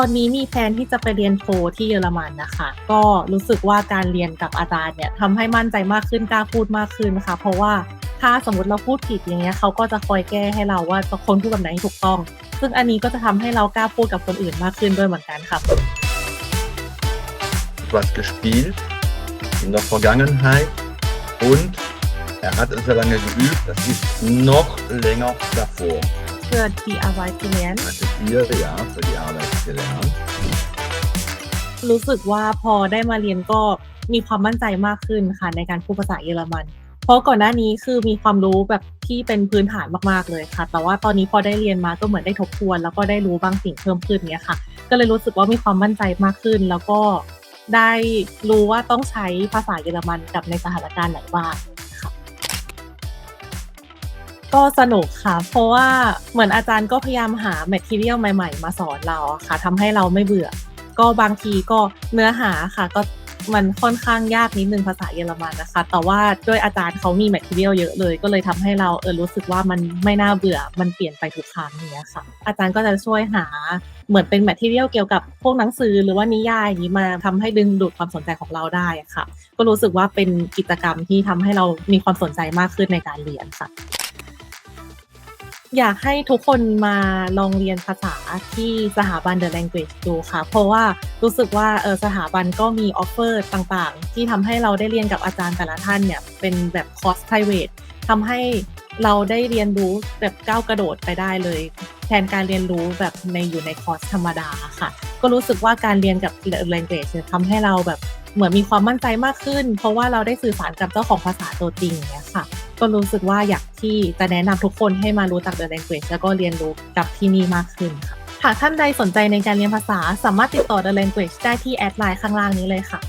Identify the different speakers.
Speaker 1: ตอนนี้มีแพลนที่จะไปเรียนโทที่เยอรมันนะคะ ก็รู้สึกว่าการเรียนกับอาจารย์เนี่ยทำให้มั่นใจมากขึ้นกล้าพูดมากขึ้นนะคะ เพราะว่าถ้าสมมติเราพูดผิดอย่างเงี้ยเขาก็จะคอยแก้ให้เราว่าจะคนพูดแบบไหนถูกต้อง ซึ่งอันนี้ก็จะทำให้เรากล้าพูดกับคนอื่นมากขึ้นด้วยเหมือนกันค่ะ
Speaker 2: was gespielt in der Vergangenheit und er hat es sehr lange geübt. Das ist noch länger davor.
Speaker 1: เพื่อ die Arbeit zu lernen
Speaker 2: Hatte vier Jahre für die Arbeit gelernt.
Speaker 1: รู้สึกว่าพอได้มาเรียนก็มีความมั่นใจมากขึ้นค่ะในการพูดภาษาเยอรมัน เพราะก่อนหน้านี้คือมีความรู้แบบที่เป็นพื้นฐานมากๆเลยค่ะ แต่ว่าตอนนี้พอได้เรียนมาก็เหมือนได้ทบทวน แล้วก็ได้รู้บางสิ่งเพิ่มขึ้นเนี้ยค่ะ ก็เลยรู้สึกว่ามีความมั่นใจมากขึ้น แล้วก็ได้รู้ว่าต้องใช้ภาษาเยอรมันกับในสถานการณ์ไหนบ้างค่ะ ก็สนุกค่ะ เพราะว่าเหมือนอาจารย์ก็พยายามหาแมทเทียลใหม่ๆ มาสอนเราค่ะทำให้เราไม่เบื่อ ก็บางทีก็เนื้อหาค่ะก็มันค่อนข้างยากนิดนึงภาษาเยอรมันนะคะ แต่ว่าด้วยอาจารย์เขามีแมทเทียลเยอะเลย ก็เลยทำให้เราเออรู้สึกว่ามันไม่น่าเบื่อ มันเปลี่ยนไปทุกครั้งอย่างเนี้ยค่ะ อาจารย์ก็จะช่วยหาเหมือนเป็นแมทเทียลเกี่ยวกับพวกหนังสือหรือว่านิยายอย่างนี้มาทำให้ดึงดูดความสนใจของเราได้ค่ะ ก็รู้สึกว่าเป็นกิจกรรมที่ทำให้เรามีความสนใจมากขึ้นในการเรียนค่ะ อยากให้ทุกคนมาลองเรียนภาษาที่สถาบัน The Language ดูค่ะ เพราะว่ารู้สึกว่าเออสถาบันก็มีออฟเฟอร์ต่างๆ ที่ทำให้เราได้เรียนกับอาจารย์แต่ละท่านเนี่ย เป็นแบบคอร์ส private ทำให้เราได้เรียนรู้แบบก้าวกระโดดไปได้เลย แทนการเรียนรู้แบบในอยู่ในคอร์สธรรมดาค่ะ ก็รู้สึกว่าการเรียนกับ The Language ทำให้เราแบบเหมือนมีความมั่นใจมากขึ้น เพราะว่าเราได้สื่อสารกับเจ้าของภาษาตัวจริงอย่างเงี้ยค่ะ ก็รู้สึกว่าอยากที่จะแนะนำทุกคนให้มารู้จัก The Language แล้วก็เรียนรู้กับที่นี่มากขึ้นค่ะหากท่านใดสนใจในการเรียนภาษา สามารถติดต่อ The Language ได้ที่แอดไลน์ข้างล่างนี้เลยค่ะ